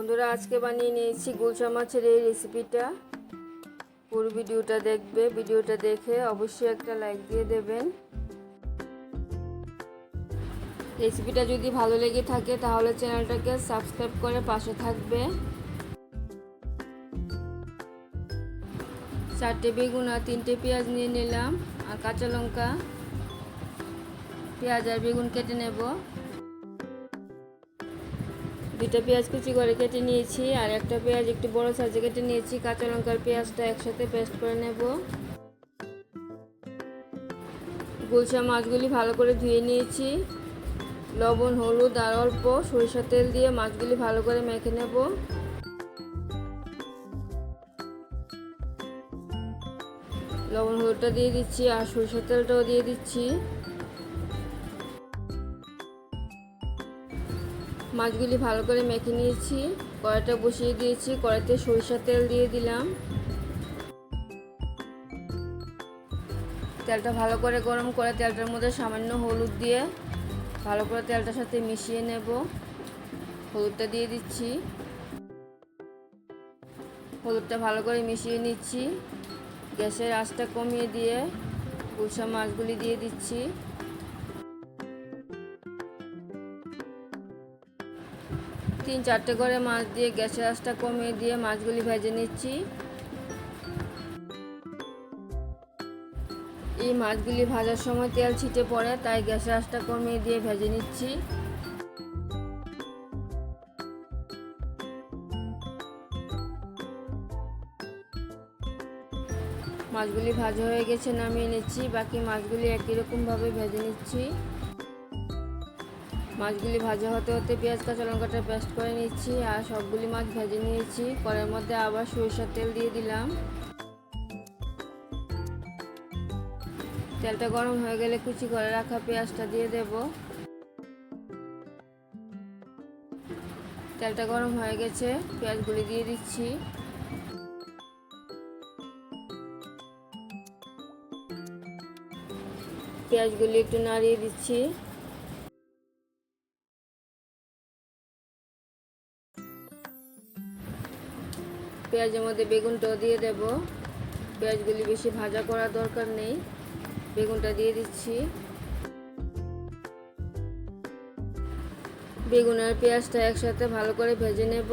বন্ধুরা, আজকে বানিয়ে নিয়েছি গুলশা মাছের এই রেসিপিটা পুরো ভিডিওটা দেখবে, ভিডিওটা দেখে অবশ্যই একটা লাইক দিয়ে দেবেন। রেসিপিটা যদি ভালো লেগে থাকে, তাহলে চ্যানেলটাকে সাবস্ক্রাইব করে পাশে থাকবে। চারটে বেগুন আর তিনটে পেঁয়াজ নিয়ে নিলাম, আর কাঁচা লঙ্কা। পেঁয়াজ আর বেগুন কেটে নেব। দুটো পেঁয়াজ কুচি করে কেটে নিয়েছি আর একটা পেঁয়াজ একটু বড় সাইজে কেটে নিয়েছি, কাঁচা লঙ্কার পেঁয়াজটা একসাথে পেস্ট করে নেব। গুলশা মাছগুলি ভালো করে ধুয়ে নিয়েছি। লবণ, হলুদ আর অল্প সরিষার তেল দিয়ে মাছগুলি ভালো করে মেখে নেব। লবণ, হলুদটা দিয়ে দিচ্ছি আর সরিষার তেলটাও দিয়ে দিচ্ছি। মাছগুলি ভালো করে মেখে নিয়েছি। কড়াইটা বসিয়ে দিয়েছি, কড়াইতে সরিষার তেল দিয়ে দিলাম। তেলটা ভালো করে গরম করে তেলটার মধ্যে সামান্য হলুদ দিয়ে ভালো করে তেলটার সাথে মিশিয়ে নেব। হলুদটা দিয়ে দিচ্ছি। হলুদটা ভালো করে মিশিয়ে নিচ্ছি। গ্যাসের আঁচটা কমিয়ে দিয়ে গুলশা মাছগুলি দিয়ে দিচ্ছি। তিন চারটে করে মাছ দিয়ে গ্যাসের আঁচটা কমিয়ে দিয়ে মাছগুলি ভেজে নিচ্ছি। এই মাছগুলি ভাজার সময় তেল ছিটে পড়ে, তাই গ্যাসের আঁচটা কমিয়ে দিয়ে ভেজে নিচ্ছি। মাছগুলি ভাজা হয়ে গেছে, নামিয়ে নিচ্ছি। বাকি মাছগুলি একই রকমভাবে ভেজে নিচ্ছি। মাছগুলি ভাজা হতে হতে পেঁয়াজ, কাঁচা লঙ্কাটা পেস্ট করে নিচ্ছি আর সবগুলি মাছ ভেজে নিয়েছি। কড়াইয়ের মধ্যে আবার সরিষার তেল দিয়ে দিলাম। তেলটা গরম হয়ে গেলে কুচি করে রাখা পেঁয়াজটা দিয়ে দেব। তেলটা গরম হয়ে গেছে, পেঁয়াজগুলি দিয়ে দিচ্ছি। পেঁয়াজগুলি একটু নাড়িয়ে দিচ্ছি। পেঁয়াজের মধ্যে বেগুনটাও দিয়ে দেব। পেঁয়াজগুলি বেশি ভাজা করার দরকার নেই। বেগুনটা দিয়ে দিচ্ছি। বেগুন আর পেঁয়াজটা একসাথে ভালো করে ভেজে নেব।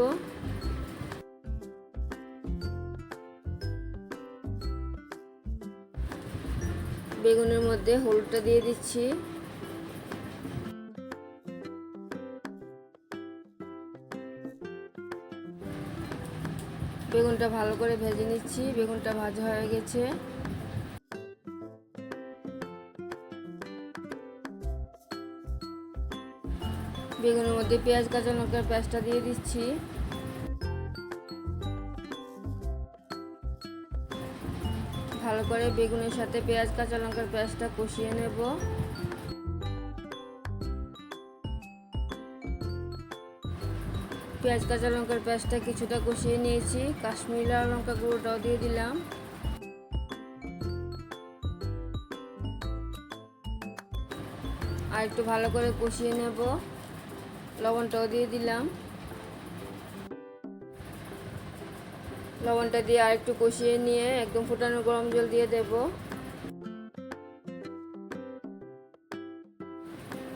বেগুনের মধ্যে হলুদটা দিয়ে দিচ্ছি। বেগুনটা ভালো করে ভেজে নিচ্ছি, বেগুনটা ভাজা হয়ে গেছে। বেগুনের মধ্যে পেঁয়াজ কাঁচা লঙ্কার পেঁয়াজটা দিয়ে দিচ্ছি। ভালো করে বেগুনের সাথে পেঁয়াজ কাঁচা লঙ্কার পেঁয়াজটা কষিয়ে নেব। পেঁয়াজ, কাঁচা লঙ্কার পেঁয়াজটা কিছুটা কষিয়ে নিয়েছি। কাশ্মীরি লাল লঙ্কা গুঁড়োটাও দিয়ে দিলাম। আর একটু ভালো করে কষিয়ে নেব। লবণটাও দিয়ে দিলাম। লবণটা দিয়ে আর একটু কষিয়ে নিয়ে একদম ফুটানো গরম জল দিয়ে দেব।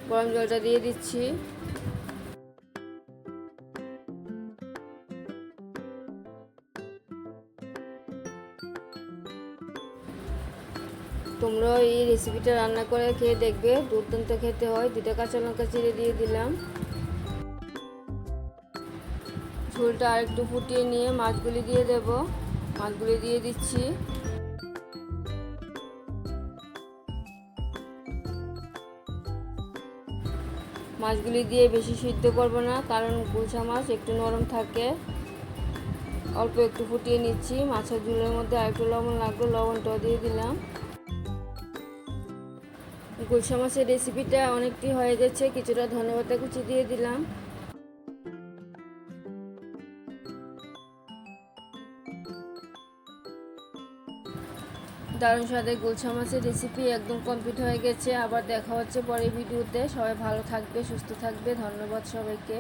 গরম জলটা দিয়ে দিচ্ছি। তোমরা এই রেসিপিটা রান্না করে খেয়ে দেখবে। দুর্দান্ত খেতে হয়। দুটো কাঁচা লঙ্কা চিড়ে দিয়ে দিলাম। ঝোলটা আর একটু ফুটিয়ে নিয়ে মাছগুলি দিয়ে দেব। মাছগুলি দিয়ে দিচ্ছি। মাছগুলি দিয়ে বেশি সিদ্ধ করব না, কারণ গুলশা মাছ একটু নরম থাকে। অল্প একটু ফুটিয়ে নিচ্ছি। মাছের ঝোলের মধ্যে আর একটু লবণ লাগবে লবণটাও দিয়ে দিলাম। গুলশা মাছের রেসিপিটা অনেকটি হয়ে গেছে। কিছুটা ধনেপাতা কুচি দিয়ে দিলাম। দারুণ স্বাদের গুলশা মাছের রেসিপি একদম কমপ্লিট হয়ে গেছে। আবার দেখা হচ্ছে পরের ভিডিওতে। সবাই ভালো থাকবে, সুস্থ থাকবে। ধন্যবাদ সবাইকে।